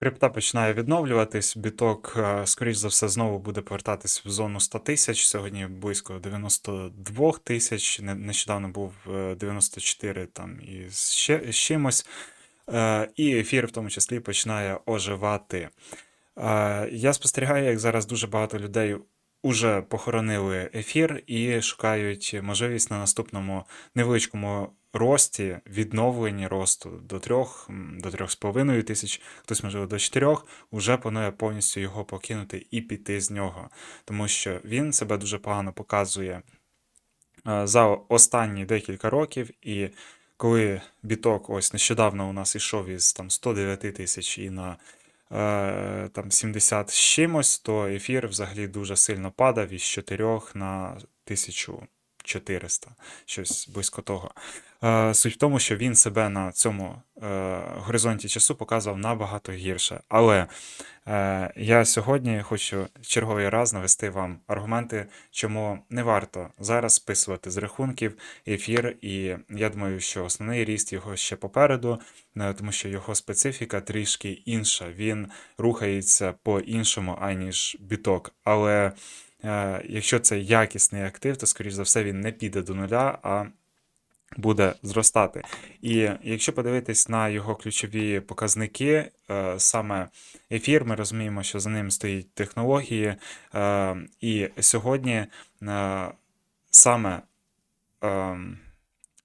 Крипта починає відновлюватись, біток, е, скоріш за все, знову буде повертатись в зону 100 тисяч. Сьогодні близько 92 тисяч. Нещодавно був е, 94 там і ще з чимось. Е, І ефір в тому числі починає оживати. Е, Я спостерігаю, як зараз дуже багато людей уже похоронили ефір і шукають можливість на наступному невеличкому рості, відновленні росту. До трьох, до трьох з половиною тисяч, хтось можливо до чотирьох, уже планує повністю його покинути і піти з нього, тому що він себе дуже погано показує е, за останні декілька років, і коли біток ось нещодавно у нас ішов із там 109 тисяч і на е, там 70 з чимось, то ефір взагалі дуже сильно падав із 4 на 1400, щось близько того. Е, Суть в тому, що він себе на цьому е, горизонті часу показував набагато гірше. Але е, я сьогодні хочу черговий раз навести вам аргументи, чому не варто зараз списувати з рахунків ефір, і я думаю, що основний ріст його ще попереду, тому що його специфіка трішки інша. Він рухається по-іншому, аніж біток. Але якщо це якісний актив, то скоріш за все він не піде до нуля, а буде зростати. І якщо подивитись на його ключові показники, е, саме ефір, ми розуміємо, що за ним стоїть технології, е, і сьогодні е, саме е,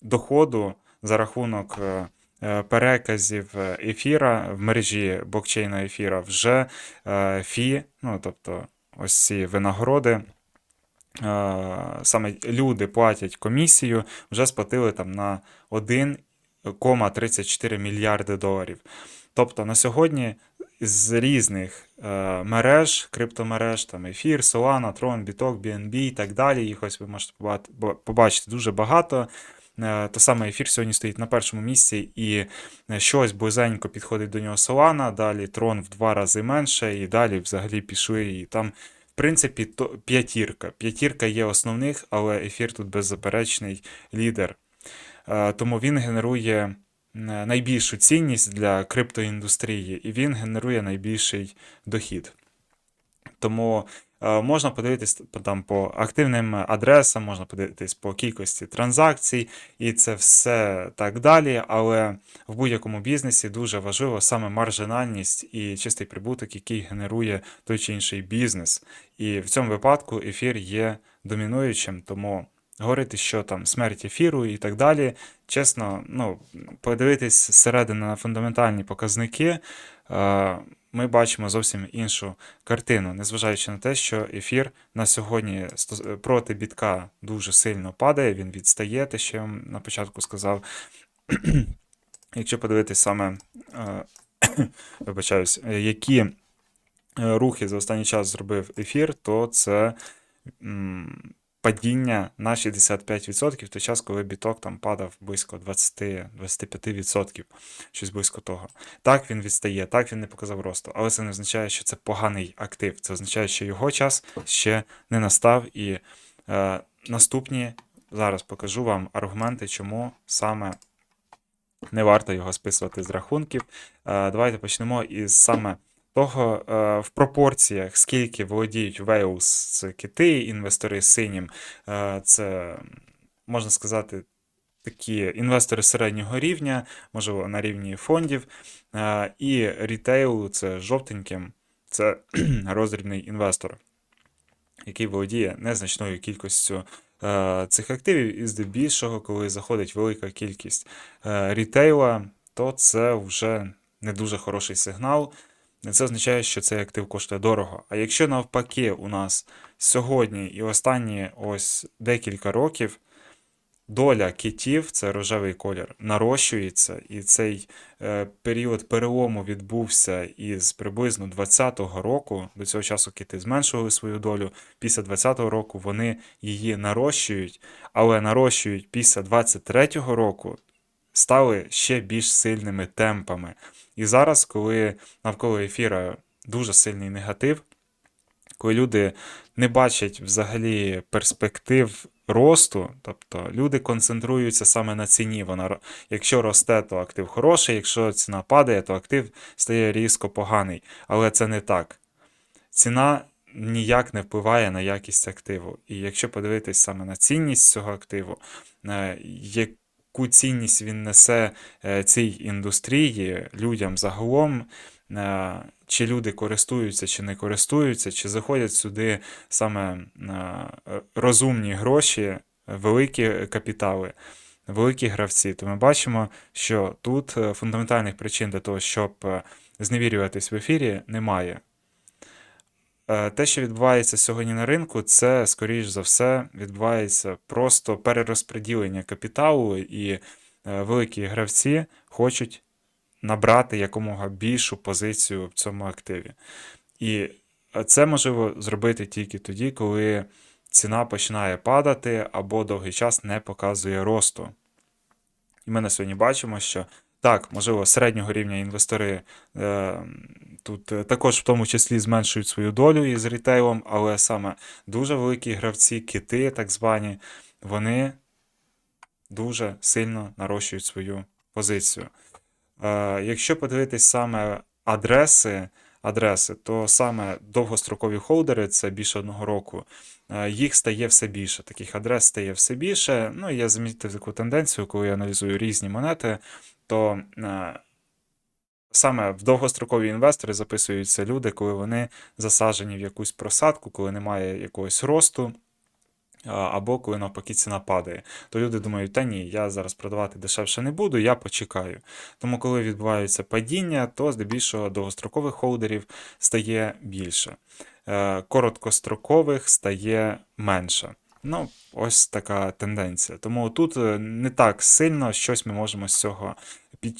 доходу за рахунок е, е, переказів е, ефіра в мережі блокчейну ефіра вже е, фі, ну тобто ось ці винагороди. е, Саме люди платять комісію, вже сплатили там на 1,34 мільярди доларів. Тобто на сьогодні з різних е, мереж, криптомереж, там Ефір, Solana, Tron, Bitok, BNB і так далі. Їх ось ви можете побачити дуже багато. Е, То саме ефір сьогодні стоїть на першому місці, і е, щось близенько підходить до нього Solana, далі Tron в два рази менше, і далі взагалі пішли. І там, в принципі, то п'ятірка. П'ятірка є основних, але ефір тут беззаперечний лідер. Е, Тому він генерує найбільшу цінність для криптоіндустрії, і він генерує найбільший дохід. Тому можна подивитись там по активним адресам, можна подивитись по кількості транзакцій, і це все так далі. Але в будь-якому бізнесі дуже важливо саме маржинальність і чистий прибуток, який генерує той чи інший бізнес. І в цьому випадку ефір є домінуючим, тому говорити, що там смерть ефіру і так далі. Чесно, ну, подивитись зсередини на фундаментальні показники. е, Ми бачимо зовсім іншу картину, незважаючи на те, що ефір на сьогодні проти бітка дуже сильно падає, він відстає, те, що я вам на початку сказав. Якщо подивитись саме, е, вибачаюсь, е, які е, рухи за останній час зробив ефір, то це падіння на 65% в той час, коли біток там падав близько 20-25%, щось близько того. Так він відстає, так він не показав росту, але це не означає, що це поганий актив. Це означає, що його час ще не настав. І е, наступні зараз покажу вам аргументи, чому саме не варто його списувати з рахунків. Е, Давайте почнемо із саме того е, в пропорціях, скільки володіють Whales, це кити, інвестори синім, е, це можна сказати. Такі інвестори середнього рівня, можливо, на рівні фондів, е, і рітейл це жовтеньким, це роздрібний інвестор, який володіє незначною кількістю цих активів, і здебільшого, коли заходить велика кількість рітейла, то це вже не дуже хороший сигнал. Це означає, що цей актив коштує дорого. А якщо навпаки у нас сьогодні і останні ось декілька років доля китів, це рожевий колір, нарощується, і цей е, період перелому відбувся із приблизно 20-го року. До цього часу кити зменшували свою долю. Після 20-го року вони її нарощують, але нарощують після 23-го року стали ще більш сильними темпами. І зараз, коли навколо ефіра дуже сильний негатив, коли люди не бачать взагалі перспектив росту, тобто люди концентруються саме на ціні. Вона, якщо росте, то актив хороший, якщо ціна падає, то актив стає різко поганий. Але це не так. Ціна ніяк не впливає на якість активу. І якщо подивитись саме на цінність цього активу, е, яку цінність він несе е, цій індустрії, людям загалом, е, чи люди користуються, чи не користуються, чи заходять сюди саме е, розумні гроші, великі капітали, великі гравці, то ми бачимо, що тут фундаментальних причин для того, щоб зневірюватись в ефірі, немає. Е, Те, що відбувається сьогодні на ринку, це, скоріш за все, відбувається просто перерозподілення капіталу, і е, великі гравці хочуть набрати якомога більшу позицію в цьому активі. І е, це можливо зробити тільки тоді, коли ціна починає падати або довгий час не показує росту. І ми на сьогодні бачимо, що так, можливо, середнього рівня інвестори е, тут е, також в тому числі зменшують свою долю із рітейлом, але саме дуже великі гравці, кити, так звані, вони дуже сильно нарощують свою позицію. Е, якщо подивитись саме адреси, адреси, то саме довгострокові холдери, це більше одного року, е, їх стає все більше. Таких адрес стає все більше. Ну, я замітив таку тенденцію, коли я аналізую різні монети, то саме в довгострокові інвестори записуються люди, коли вони засаджені в якусь просадку, коли немає якогось росту. Або коли навпаки ціна падає, то люди думають, та ні, я зараз продавати дешевше не буду, я почекаю. Тому, коли відбувається падіння, то здебільшого довгострокових холдерів стає більше, Е, короткострокових стає менше. Ну, ось така тенденція. Тому тут е, не так сильно щось ми можемо з цього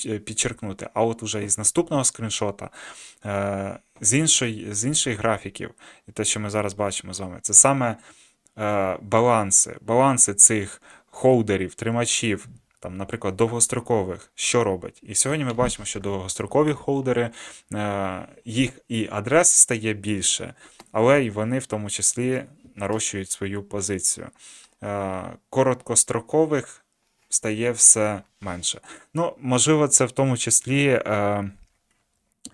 е, підчеркнути. А от уже із наступного скріншота, е, з іншої, з інших графіків, і те, що ми зараз бачимо з вами, це саме баланси, баланси цих холдерів, тримачів, там, наприклад, довгострокових, що робить. І сьогодні ми бачимо, що довгострокові холдери, їх і адрес стає більше, але й вони в тому числі нарощують свою позицію. Е, Короткострокових стає все менше. Ну, можливо, це в тому числі. Е,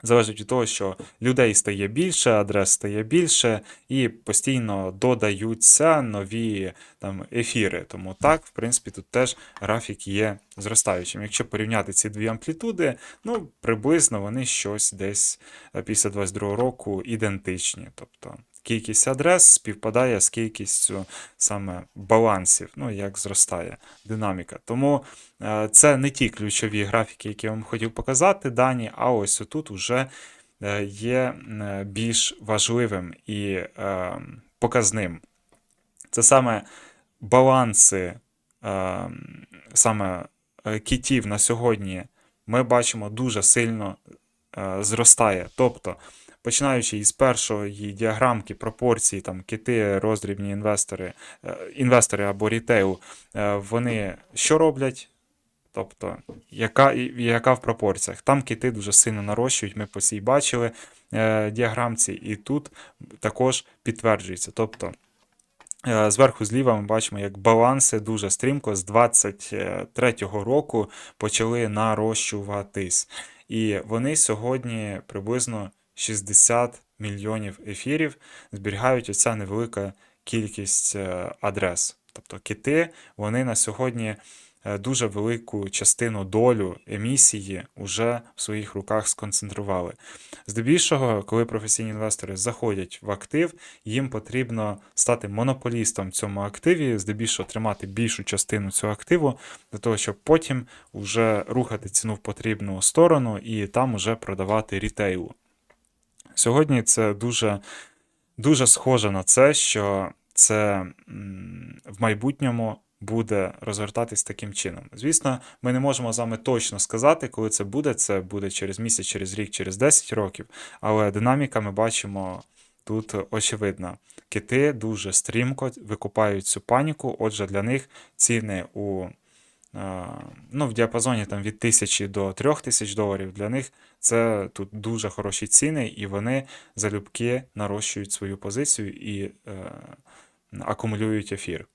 Залежить від того, що людей стає більше, адрес стає більше, і постійно додаються нові там ефіри. Тому так, в принципі, тут теж графік є зростаючим. Якщо порівняти ці дві амплітуди, ну приблизно вони щось десь е, після 22 року ідентичні. Тобто кількість адрес співпадає з кількістю саме балансів, ну як зростає динаміка. Тому е, це не ті ключові графіки, які я вам хотів показати, дані, а ось отут уже е, є е, більш важливим і показним. Це саме баланси саме китів на сьогодні ми бачимо дуже сильно зростає. Тобто, починаючи із першої діаграмки пропорції, там кити, роздрібні інвестори, е, інвестори або рітейл, е, вони що роблять? Тобто, яка, яка в пропорціях? Там кити дуже сильно нарощують, ми по цій бачили е, діаграмці, і тут також підтверджується. Тобто, Е, Зверху зліва ми бачимо, як баланси дуже стрімко з 23-го року почали нарощуватись. І вони сьогодні приблизно 60 мільйонів ефірів зберігають оця невелика кількість е, адрес. Тобто кити, вони на сьогодні е, дуже велику частину долю емісії вже в своїх руках сконцентрували. Здебільшого, коли професійні інвестори заходять в актив, їм потрібно стати монополістом в цьому активі, здебільшого тримати більшу частину цього активу, для того, щоб потім вже рухати ціну в потрібну сторону і там уже продавати рітейлу. Сьогодні це дуже, дуже схоже на це, що це в майбутньому буде розгортатись таким чином. Звісно, ми не можемо з вами точно сказати, коли це буде. Це буде через місяць, через рік, через 10 років, але динаміка ми бачимо тут очевидна. Кити дуже стрімко викупають цю паніку, отже, для них ціни у ну, в діапазоні там, від 1000 до 3000 доларів. Для них це тут дуже хороші ціни, і вони залюбки нарощують свою позицію і е, акумулюють ефір.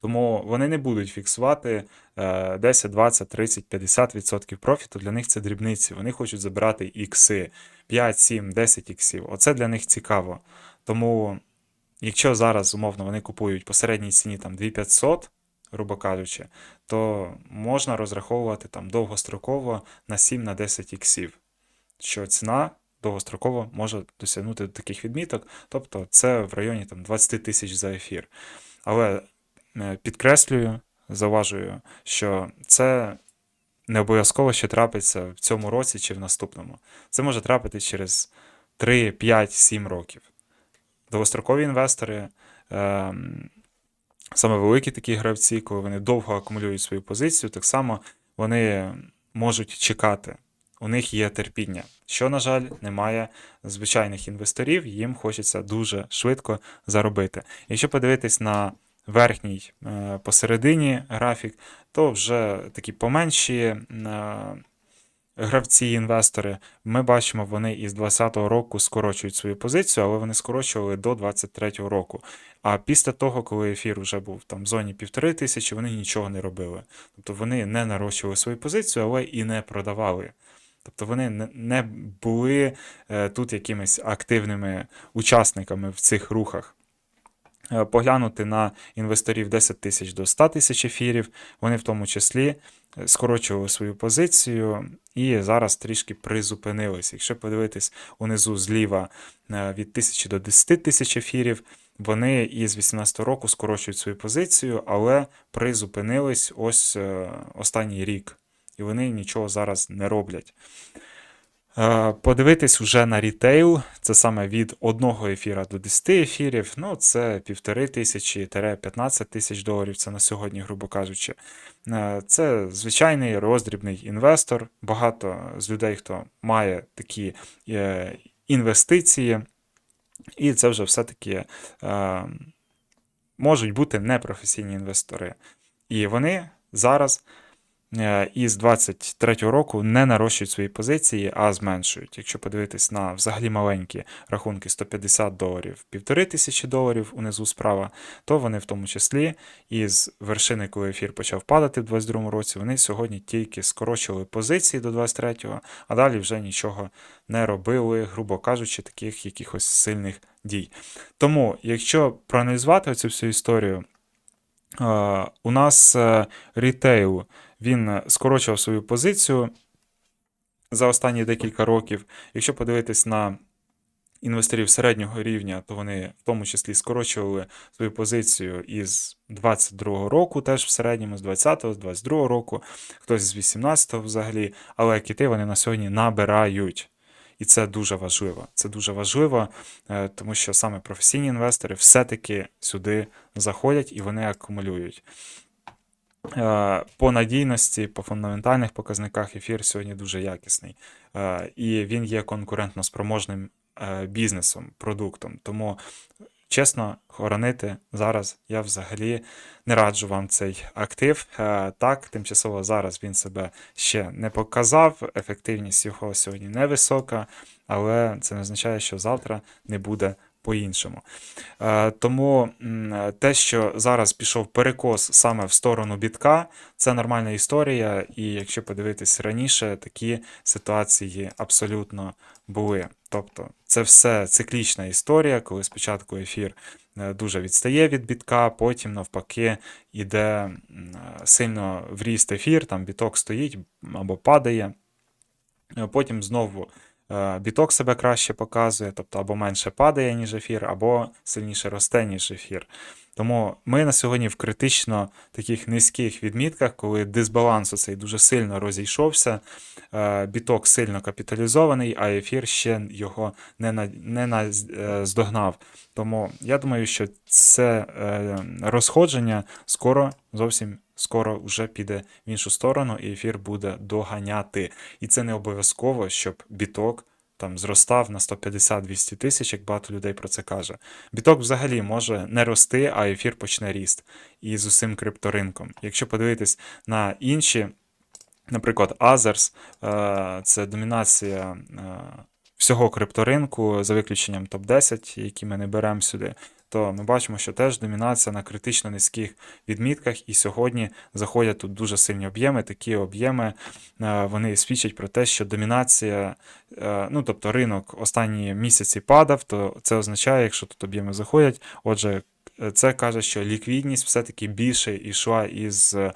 Тому вони не будуть фіксувати е, 10, 20, 30, 50% профіту. Для них це дрібниці. Вони хочуть забирати ікси 5, 7, 10 іксів. Оце для них цікаво. Тому, якщо зараз умовно вони купують по середній ціні там 2500, грубо кажучи, то можна розраховувати там довгостроково на 7 на 10 іксів, що ціна довгостроково може досягнути до таких відміток, тобто це в районі там 20 тисяч за ефір. Але е, підкреслюю, зауважую, що це не обов'язково ще трапиться в цьому році чи в наступному. Це може трапитись через 3, 5, 7 років. Довгострокові інвестори, ем, саме великі такі гравці, коли вони довго акумулюють свою позицію, так само вони можуть чекати. У них є терпіння, що, на жаль, немає звичайних інвесторів, їм хочеться дуже швидко заробити. Якщо подивитись на верхній е, посередині графік, то вже такі поменші е, гравці, інвестори, ми бачимо, вони із 2020 року скорочують свою позицію, але вони скорочували до 2023 року. А після того, коли ефір вже був там в зоні півтори тисячі, вони нічого не робили. Тобто вони не нарощували свою позицію, але і не продавали. Тобто вони не- були е, тут якимись активними учасниками в цих рухах. Е, Поглянути на інвесторів 10 тисяч до 100 тисяч ефірів, вони в тому числі е, скорочували свою позицію і зараз трішки призупинились. Якщо подивитись унизу зліва е, від 1000 до 10 тисяч ефірів, вони із 18 року скорочують свою позицію, але призупинились ось останній рік. І вони нічого зараз не роблять. Е, Подивитись уже на рітейл, це саме від одного ефіра до 10 ефірів, ну це півтори тисячі 15 тисяч доларів, це на сьогодні, грубо кажучи. Е, Це звичайний роздрібний інвестор. Багато з людей, хто має такі е, інвестиції, і це вже все-таки можуть бути непрофесійні інвестори. І вони зараз із 23-го року не нарощують свої позиції, а зменшують. Якщо подивитись на взагалі маленькі рахунки 150 доларів, 1500 доларів унизу справа, то вони в тому числі із вершини, коли ефір почав падати в 22-му році, вони сьогодні тільки скорочували позиції до 23-го, а далі вже нічого не робили, грубо кажучи, таких якихось сильних дій. Тому, якщо проаналізувати цю всю історію, е, у нас е, рітейл він е, скорочував свою позицію за останні декілька років. Якщо подивитись на інвесторів середнього рівня, то вони в тому числі скорочували свою позицію із 22-го року, теж в середньому, з 20-го, з 22-го року, хтось з 18-го взагалі, але кити вони на сьогодні набирають. І це дуже важливо. Це дуже важливо, е, тому що саме професійні інвестори все-таки сюди заходять і вони акумулюють. Е, По надійності, по фундаментальних показниках ефір сьогодні дуже якісний. Е, І він є конкурентно спроможним е, бізнесом, продуктом. Тому, чесно, хоронити зараз я взагалі не раджу вам цей актив. Так, тимчасово зараз він себе ще не показав. Ефективність його сьогодні невисока, але це не означає, що завтра не буде по-іншому. Е, Тому те, що зараз пішов перекос саме в сторону бітка, це нормальна історія, і якщо подивитись раніше, такі ситуації абсолютно були. Тобто це все циклічна історія, коли спочатку ефір е, дуже відстає від бітка, потім навпаки йде е, сильно в ріст ефір, там біток стоїть або падає. Потім знову біток себе краще показує, тобто або менше падає, ніж ефір, або сильніше росте, ніж ефір. Тому ми на сьогодні в критично таких низьких відмітках, коли дисбаланс цей дуже сильно розійшовся, е, біток сильно капіталізований, а ефір ще його не, на, не наздогнав. Тому я думаю, що це е, розходження скоро, зовсім скоро вже піде в іншу сторону, і ефір буде доганяти. І це не обов'язково, щоб біток там зростав на 150-200 тисяч, як багато людей про це каже. Біток взагалі може не рости, а ефір почне ріст. І з усім крипторинком. Якщо подивитись на інші, наприклад, Others, е, це домінація е, всього крипторинку, за виключенням топ-10, які ми не беремо сюди, то ми бачимо, що теж домінація на критично низьких відмітках, і сьогодні заходять тут дуже сильні об'єми. Такі об'єми е, вони свідчать про те, що домінація, е, ну тобто ринок останні місяці падав, то це означає, якщо тут об'єми заходять, отже. Це каже, що ліквідність все-таки більше йшла із е,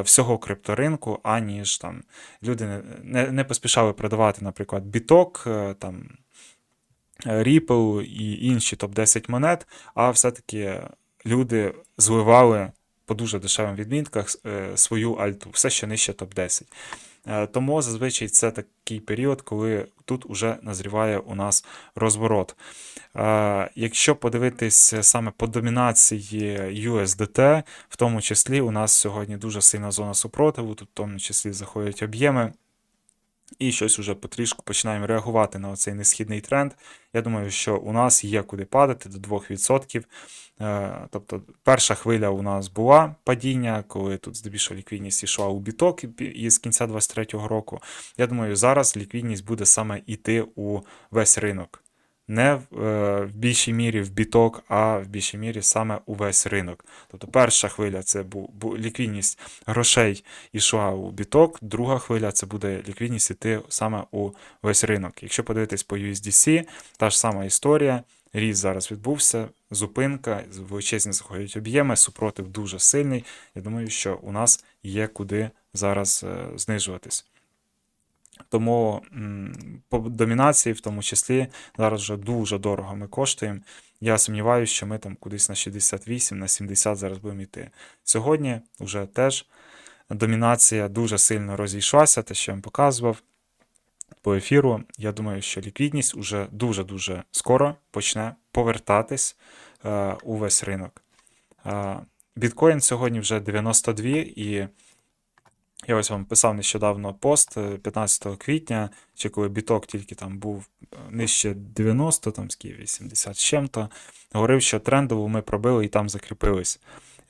всього крипторинку, аніж там люди не, не, поспішали продавати, наприклад, біток, там Ripple і інші топ-10 монет, а все-таки люди зливали по дуже дешевим відмінках е, свою альту, все ще нижче топ-10. Е, Тому зазвичай це такий період, коли тут уже назріває у нас розворот. Е, Якщо подивитись саме по домінації USDT, в тому числі у нас сьогодні дуже сильна зона супротиву, тут в тому числі заходять об'єми. І щось уже потрішку починаємо реагувати на цей несхідний тренд. Я думаю, що у нас є куди падати до 2%. Е, Тобто перша хвиля у нас була падіння, коли тут здебільшого ліквідність йшла у біток із кінця 2023 року. Я думаю, зараз ліквідність буде саме йти у весь ринок. Не в, е, в більшій мірі в біток, а в більшій мірі саме у весь ринок. Тобто перша хвиля це бу, бу, ліквідність грошей йшла у біток, друга хвиля це буде ліквідність іти саме у весь ринок. Якщо подивитись по USDC, та ж сама історія. Ріст зараз відбувся, зупинка, величезні заходять об'єми, супротив дуже сильний. Я думаю, що у нас є куди зараз е, знижуватись. Тому по домінації, в тому числі, зараз вже дуже дорого ми коштуємо. Я сумніваюся, що ми там кудись на 68, на 70 зараз будемо йти. Сьогодні вже теж домінація дуже сильно розійшлася, те, що я вам показував по ефіру. Я думаю, що ліквідність уже дуже-дуже скоро почне повертатись е, у весь ринок. Е, біткоін сьогодні вже 92 і. Я ось вам писав нещодавно пост е, 15 квітня, чи коли біток тільки там був е, нижче 90, там скільки 80 з чим-то. Говорив, що трендову ми пробили і там закріпились.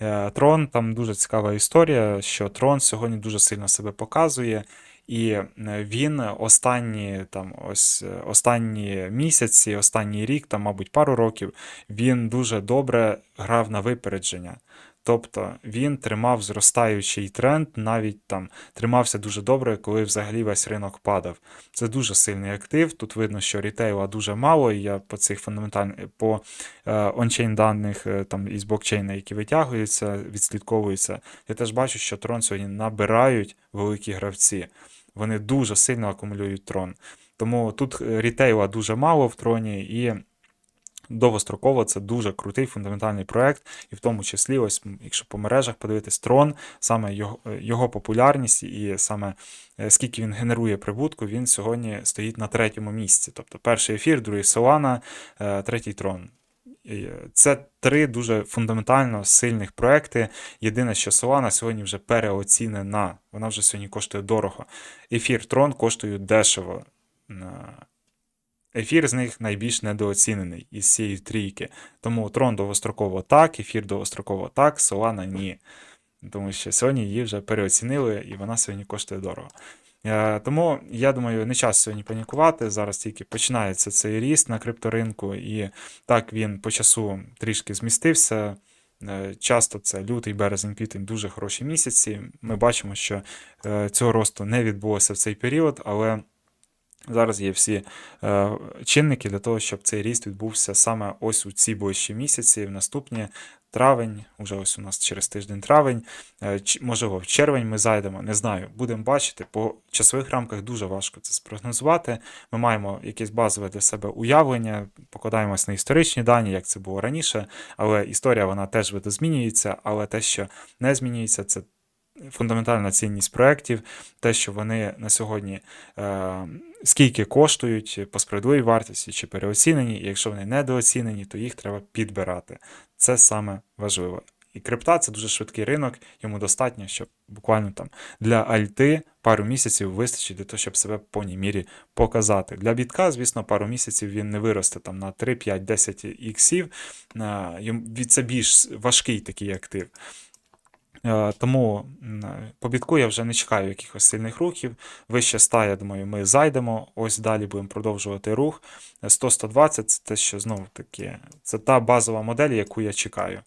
Е, Трон, там дуже цікава історія, що Трон сьогодні дуже сильно себе показує. І е, він останні там ось е, останні місяці, останній рік, там, мабуть, пару років, він дуже добре грав на випередження. Тобто він тримав зростаючий тренд, навіть там тримався дуже добре, коли взагалі весь ринок падав. Це дуже сильний актив. Тут видно, що рітейла дуже мало, і я по цих фундаментальних по е, ончейн даних е, там із блокчейна, які витягуються, відслідковуються. Я теж бачу, що трон сьогодні набирають великі гравці. Вони дуже сильно акумулюють трон. Тому тут е, рітейла дуже мало в троні і довгостроково це дуже крутий фундаментальний проект, і в тому числі, ось якщо по мережах подивитись трон, саме його, його популярність і саме е, скільки він генерує прибутку, він сьогодні стоїть на третьому місці. Тобто перший ефір, другий Solana, е, третій трон. Е, Це три дуже фундаментально сильних проекти. Єдине, що Solana сьогодні вже переоцінена. Вона вже сьогодні коштує дорого. Ефір Трон коштує дешево. Ефір з них найбільш недооцінений із цієї трійки. Тому трон довгостроково так, ефір довгостроково так, Solana ні. Тому що сьогодні її вже переоцінили і вона сьогодні коштує дорого. Е, Тому я думаю, не час сьогодні панікувати. Зараз тільки починається цей ріст на крипторинку, і так він по часу трішки змістився. Е, Часто це лютий, березень, квітень дуже хороші місяці. Ми бачимо, що е, цього росту не відбулося в цей період, але. Зараз є всі е, чинники для того, щоб цей ріст відбувся саме ось у ці ближчі місяці, в наступні травень, уже ось у нас через тиждень травень, е, можливо, в червень ми зайдемо, не знаю, будемо бачити. По часових рамках дуже важко це спрогнозувати. Ми маємо якесь базове для себе уявлення, покладаємось на історичні дані, як це було раніше, але історія вона теж видозмінюється, але те, що не змінюється, це фундаментальна цінність проєктів, те, що вони на сьогодні е, скільки коштують по справедливій вартості чи переоцінені, і якщо вони недооцінені, то їх треба підбирати. Це саме важливо. І крипта це дуже швидкий ринок, йому достатньо, щоб буквально там для альти пару місяців вистачить для того, щоб себе в повній мірі показати. Для бітка, звісно, пару місяців він не виросте там на 3, 5, 10 іксів. Це більш важкий такий актив. Е, Тому по бітку я вже не чекаю якихось сильних рухів. Вище 100, я думаю, ми зайдемо. Ось далі будемо продовжувати рух. 100-120 це те, що знову таки, це та базова модель, яку я чекаю.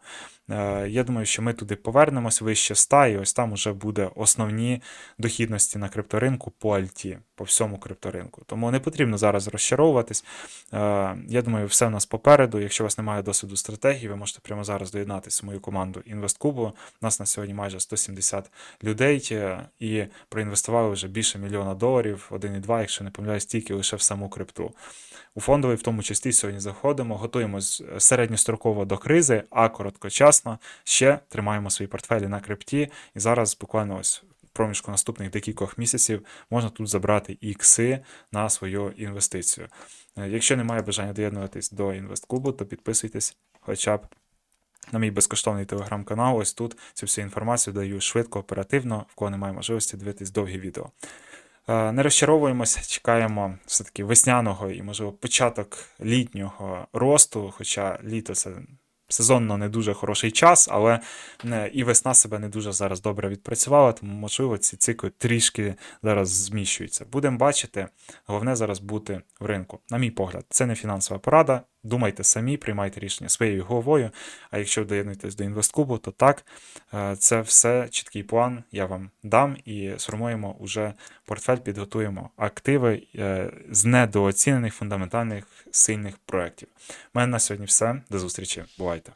Е, Я думаю, що ми туди повернемось вище 100, і ось там уже буде основні дохідності на крипторинку по альті, по всьому крипторинку. Тому не потрібно зараз розчаровуватись. Е, Я думаю, все в нас попереду. Якщо у вас немає досвіду стратегії, ви можете прямо зараз доєднатися в мою команду InvestCubo. У нас на сьогодні майже 170 людей е, і проінвестували вже більше мільйона доларів, 1,2, якщо не помиляюсь, тільки лише в саму крипту. У фондовий в тому числі сьогодні заходимо, готуємось середньостроково до кризи, а короткочасно ще тримаємо свої портфелі на крипті. І зараз буквально ось проміжку наступних декількох місяців можна тут забрати ікси на свою інвестицію. Е, Якщо немає бажання доєднуватись до інвесткубу, то підписуйтесь хоча б на мій безкоштовний телеграм-канал. Ось тут цю всю інформацію даю швидко, оперативно, в кого немає можливості дивитись довгі відео. Е, Не розчаровуємося, чекаємо все-таки весняного і, можливо, початок літнього росту, хоча літо це сезонно не дуже хороший час, але е, і весна себе не дуже зараз добре відпрацювала, тому, можливо, ці цикли трішки зараз зміщуються. Будемо бачити. Головне зараз бути в ринку. На мій погляд, це не фінансова порада. Думайте самі, приймайте рішення своєю головою. А якщо доєднуєтесь до інвесткубу, то так, е, це все чіткий план я вам дам і сформуємо уже портфель, підготуємо активи е, з недооцінених фундаментальних сильних проєктів. У мене на сьогодні все. До зустрічі. Бувайте!